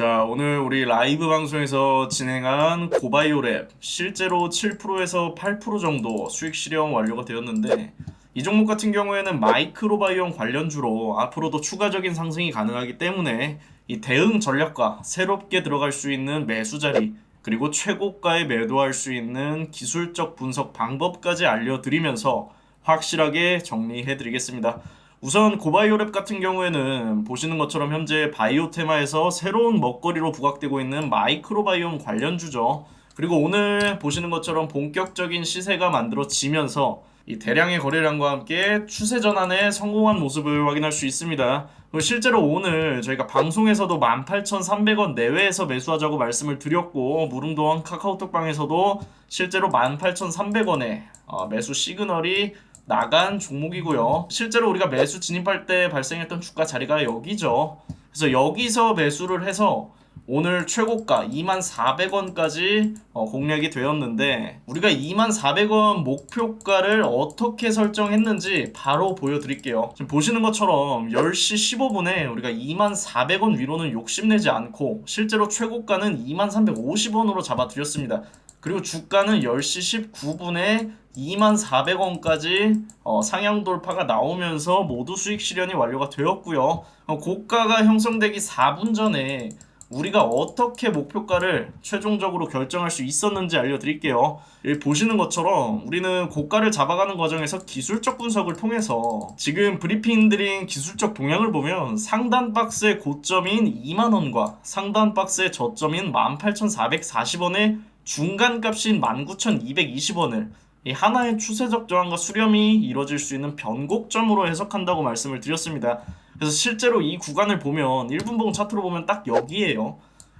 자, 오늘 우리 라이브 방송에서 진행한 고바이오랩 실제로 7%에서 8% 정도 수익 실현 완료가 되었는데 이 종목 같은 경우에는 마이크로바이옴 관련주로 앞으로도 추가적인 상승이 가능하기 때문에 이 대응 전략과 새롭게 들어갈 수 있는 매수 자리 그리고 최고가에 매도할 수 있는 기술적 분석 방법까지 알려드리면서 확실하게 정리해드리겠습니다. 우선 고바이오랩 같은 경우에는 보시는 것처럼 현재 바이오 테마에서 새로운 먹거리로 부각되고 있는 마이크로바이옴 관련주죠. 그리고 오늘 보시는 것처럼 본격적인 시세가 만들어지면서 이 대량의 거래량과 함께 추세 전환에 성공한 모습을 확인할 수 있습니다. 실제로 오늘 저희가 방송에서도 18,300원 내외에서 매수하자고 말씀을 드렸고 무릉도원 카카오톡방에서도 실제로 18,300원에 어, 매수 시그널이 나간 종목이고요. 실제로 우리가 매수 진입할 때 발생했던 주가 자리가 여기죠. 그래서 여기서 매수를 해서 오늘 최고가 24,400원까지 어, 공략이 되었는데 우리가 24,400원 목표가를 어떻게 설정했는지 바로 보여드릴게요. 지금 보시는 것처럼 10시 15분에 우리가 24,400원 위로는 욕심내지 않고 실제로 최고가는 23,350원으로 잡아드렸습니다. 그리고 주가는 10시 19분에 24,400원까지 어, 상향 돌파가 나오면서 모두 수익 실현이 완료가 되었고요. 어, 고가가 형성되기 4분 전에 우리가 어떻게 목표가를 최종적으로 결정할 수 있었는지 알려드릴게요. 여기 보시는 것처럼 우리는 고가를 잡아가는 과정에서 기술적 분석을 통해서 지금 브리핑 드린 기술적 동향을 보면 상단 박스의 고점인 2만원과 상단 박스의 저점인 18,440원의 중간 값인 19,220원을 이 하나의 추세적 저항과 수렴이 이루어질 수 있는 변곡점으로 해석한다고 말씀을 드렸습니다. 그래서 실제로 이 구간을 보면 1분봉 차트로 보면 딱 여기에요.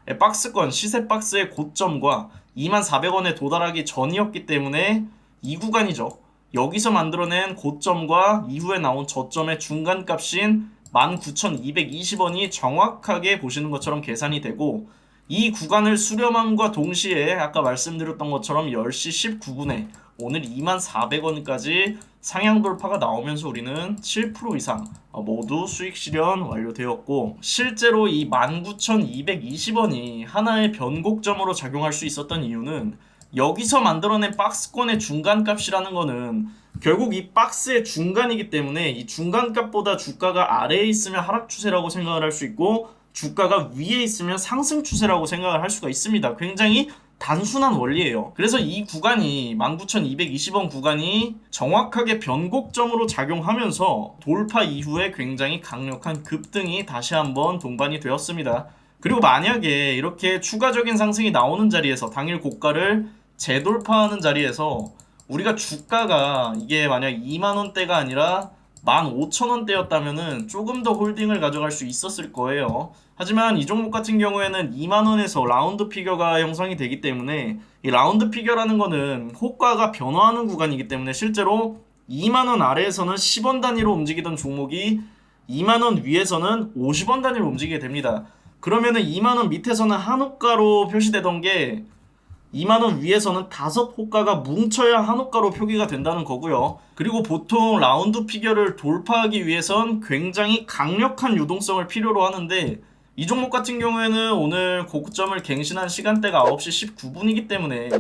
예, 박스권 시세 박스의 고점과 24,400원에 도달하기 전이었기 때문에 이 구간이죠. 여기서 만들어낸 고점과 이후에 나온 저점의 중간 값인 19,220원이 정확하게 보시는 것처럼 계산이 되고 이 구간을 수렴함과 동시에 아까 말씀드렸던 것처럼 10시 19분에 오늘 24,400원까지 상향 돌파가 나오면서 우리는 7% 이상 어, 모두 수익 실현 완료되었고 실제로 이 19,220원이 하나의 변곡점으로 작용할 수 있었던 이유는 여기서 만들어낸 박스권의 중간 값이라는 거는 결국 이 박스의 중간이기 때문에 이 중간 값보다 주가가 아래에 있으면 하락 추세라고 생각을 할 수 있고 주가가 위에 있으면 상승 추세라고 생각을 할 수가 있습니다. 굉장히 단순한 원리예요. 그래서 이 구간이 19,220원 구간이 정확하게 변곡점으로 작용하면서 돌파 이후에 굉장히 강력한 급등이 다시 한번 동반이 되었습니다. 그리고 만약에 이렇게 추가적인 상승이 나오는 자리에서 당일 고가를 재돌파하는 자리에서 우리가 주가가 이게 만약 2만 원대가 아니라 15,000원대였다면은 조금 더 홀딩을 가져갈 수 있었을 거예요. 하지만 이 종목 같은 경우에는 2만원에서 라운드 피겨가 형성이 되기 때문에 이 라운드 피겨라는 거는 호가가 변화하는 구간이기 때문에 실제로 2만원 아래에서는 10원 단위로 움직이던 종목이 2만원 위에서는 50원 단위로 움직이게 됩니다. 그러면은 2만원 밑에서는 한 호가로 표시되던 게 2만원 위에서는 다섯 호가가 뭉쳐야 한 호가로 표기가 된다는 거고요. 그리고 보통 라운드 피겨를 돌파하기 위해선 굉장히 강력한 유동성을 필요로 하는데 이 종목 같은 경우에는 오늘 고점을 갱신한 시간대가 9시 19분이기 때문에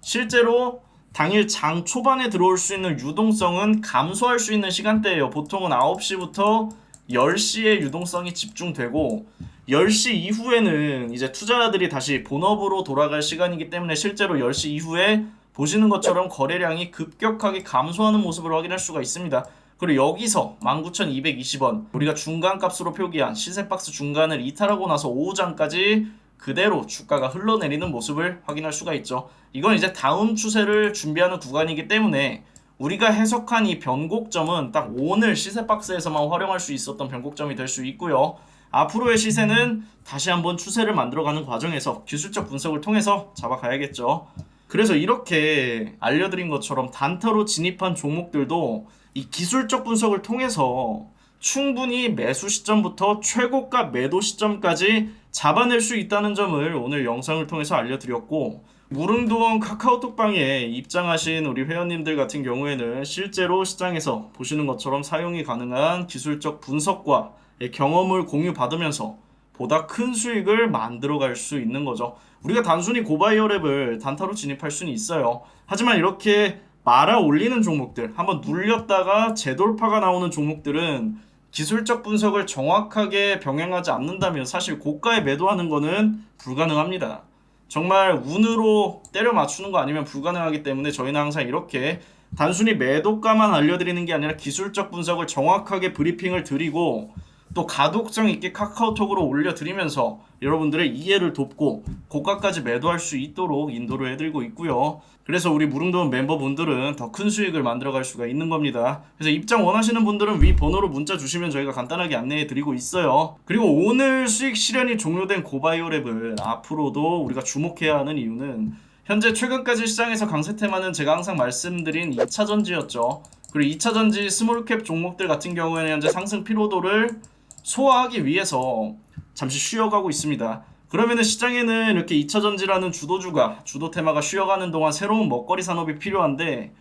실제로 당일 장 초반에 들어올 수 있는 유동성은 감소할 수 있는 시간대예요. 보통은 9시부터 10시에 유동성이 집중되고 10시 이후에는 이제 투자자들이 다시 본업으로 돌아갈 시간이기 때문에 실제로 10시 이후에 보시는 것처럼 거래량이 급격하게 감소하는 모습을 확인할 수가 있습니다. 그리고 여기서 19,220원 우리가 중간 값으로 표기한 시세박스 중간을 이탈하고 나서 오후장까지 그대로 주가가 흘러내리는 모습을 확인할 수가 있죠. 이건 이제 다음 추세를 준비하는 구간이기 때문에 우리가 해석한 이 변곡점은 딱 오늘 시세박스에서만 활용할 수 있었던 변곡점이 될 수 있고요. 앞으로의 시세는 다시 한번 추세를 만들어가는 과정에서 기술적 분석을 통해서 잡아가야겠죠. 그래서 이렇게 알려드린 것처럼 단타로 진입한 종목들도 이 기술적 분석을 통해서 충분히 매수 시점부터 최고가 매도 시점까지 잡아낼 수 있다는 점을 오늘 영상을 통해서 알려드렸고 무릉도원 카카오톡방에 입장하신 우리 회원님들 같은 경우에는 실제로 시장에서 보시는 것처럼 사용이 가능한 기술적 분석과 경험을 공유받으면서 보다 큰 수익을 만들어 갈 수 있는 거죠. 우리가 단순히 고바이오 랩을 단타로 진입할 수는 있어요. 하지만 이렇게 말아 올리는 종목들, 한번 눌렸다가 재돌파가 나오는 종목들은 기술적 분석을 정확하게 병행하지 않는다면 사실 고가에 매도하는 거는 불가능합니다. 정말 운으로 때려 맞추는 거 아니면 불가능하기 때문에 저희는 항상 이렇게 단순히 매도가만 알려드리는 게 아니라 기술적 분석을 정확하게 브리핑을 드리고 또 가독성 있게 카카오톡으로 올려드리면서 여러분들의 이해를 돕고 고가까지 매도할 수 있도록 인도를 해드리고 있고요. 그래서 우리 무릉도원 멤버분들은 더 큰 수익을 만들어갈 수가 있는 겁니다. 그래서 입장 원하시는 분들은 위 번호로 문자 주시면 저희가 간단하게 안내해 드리고 있어요. 그리고 오늘 수익 실현이 종료된 고바이오랩을 앞으로도 우리가 주목해야 하는 이유는 현재 최근까지 시장에서 강세 테마는 제가 항상 말씀드린 2차 전지였죠. 그리고 2차 전지 스몰캡 종목들 같은 경우에는 현재 상승 피로도를 소화하기 위해서 잠시 쉬어가고 있습니다. 그러면은 시장에는 이렇게 2차 전지라는 주도주가 주도 테마가 쉬어가는 동안 새로운 먹거리 산업이 필요한데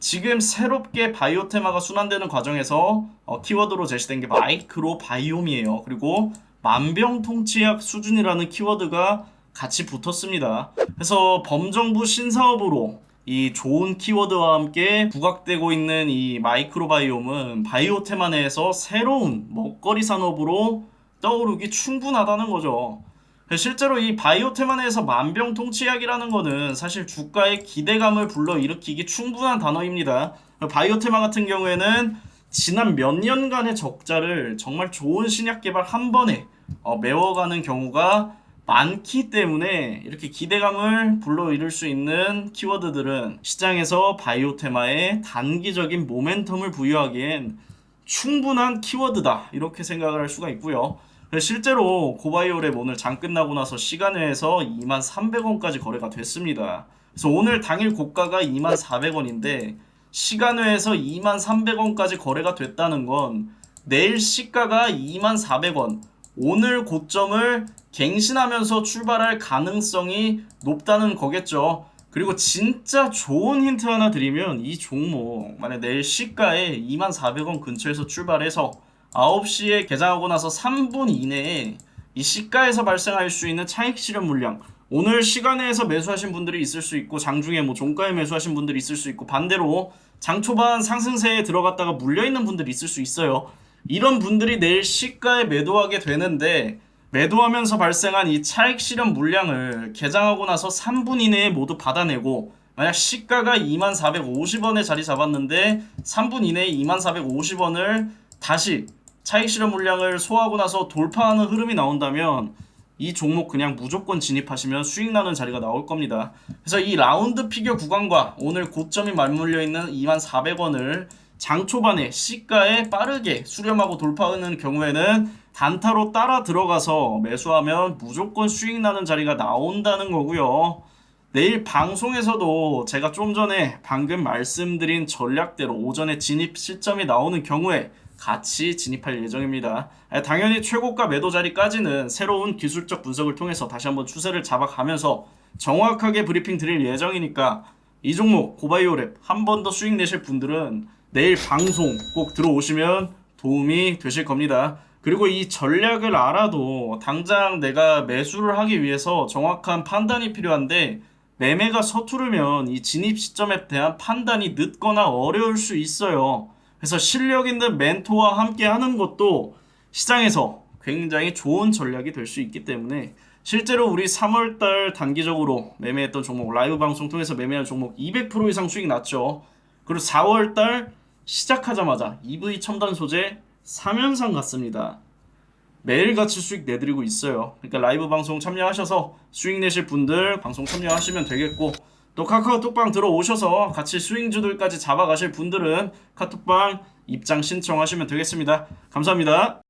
지금 새롭게 바이오 테마가 순환되는 과정에서 어, 키워드로 제시된 게 마이크로 바이옴이에요. 그리고 만병통치약 수준이라는 키워드가 같이 붙었습니다. 그래서 범정부 신사업으로 이 좋은 키워드와 함께 부각되고 있는 이 마이크로바이옴은 바이오 테마 내에서 새로운 먹거리 산업으로 떠오르기 충분하다는 거죠. 실제로 이 바이오 테마 내에서 만병통치약이라는 거는 사실 주가의 기대감을 불러일으키기 충분한 단어입니다. 바이오 테마 같은 경우에는 지난 몇 년간의 적자를 정말 좋은 신약 개발 한 번에 어, 메워가는 경우가 많기 때문에 이렇게 기대감을 불러일을 수 있는 키워드들은 시장에서 바이오 테마에 단기적인 모멘텀을 부여하기엔 충분한 키워드다 이렇게 생각을 할 수가 있고요. 실제로 고바이오랩 오늘 장 끝나고 나서 시간외에서 23,300원까지 거래가 됐습니다. 그래서 오늘 당일 고가가 24,400원인데 시간외에서 23,300원까지 거래가 됐다는 건 내일 시가가 24,400원 오늘 고점을 갱신하면서 출발할 가능성이 높다는 거겠죠. 그리고 진짜 좋은 힌트 하나 드리면 이 종목 만약 내일 시가에 24,400원 근처에서 출발해서 9시에 개장하고 나서 3분 이내에 이 시가에서 발생할 수 있는 차익 실현 물량 오늘 시간에서 매수하신 분들이 있을 수 있고 장중에 뭐 종가에 매수하신 분들이 있을 수 있고 반대로 장 초반 상승세에 들어갔다가 물려 있는 분들이 있을 수 있어요. 이런 분들이 내일 시가에 매도하게 되는데 매도하면서 발생한 이 차익 실현 물량을 개장하고 나서 3분 이내에 모두 받아내고 만약 시가가 2450원에 자리 잡았는데 3분 이내에 2450원을 다시 차익 실현 물량을 소화하고 나서 돌파하는 흐름이 나온다면 이 종목 그냥 무조건 진입하시면 수익 나는 자리가 나올 겁니다. 그래서 이 라운드 피겨 구간과 오늘 고점이 맞물려 있는 2400원을 장 초반에 시가에 빠르게 수렴하고 돌파하는 경우에는 단타로 따라 들어가서 매수하면 무조건 수익 나는 자리가 나온다는 거고요. 내일 방송에서도 제가 좀 전에 방금 말씀드린 전략대로 오전에 진입 시점이 나오는 경우에 같이 진입할 예정입니다. 아, 당연히 최고가 매도 자리까지는 새로운 기술적 분석을 통해서 다시 한번 추세를 잡아가면서 정확하게 브리핑 드릴 예정이니까 이 종목 고바이오랩 한 번 더 수익 내실 분들은 내일 방송 꼭 들어오시면 도움이 되실 겁니다. 그리고 이 전략을 알아도 당장 내가 매수를 하기 위해서 정확한 판단이 필요한데 매매가 서투르면 이 진입 시점에 대한 판단이 늦거나 어려울 수 있어요. 그래서 실력 있는 멘토와 함께 하는 것도 시장에서 굉장히 좋은 전략이 될 수 있기 때문에 실제로 우리 3월달 단기적으로 매매했던 종목 라이브 방송 통해서 매매한 종목 200% 이상 수익 났죠. 그리고 4월달 시작하자마자 EV 첨단 소재 3연상 갔습니다. 매일같이 수익 내드리고 있어요. 그러니까 라이브 방송 참여하셔서 수익 내실 분들 방송 참여하시면 되겠고 또 카카오톡방 들어오셔서 같이 스윙주들까지 잡아가실 분들은 카톡방 입장 신청하시면 되겠습니다. 감사합니다.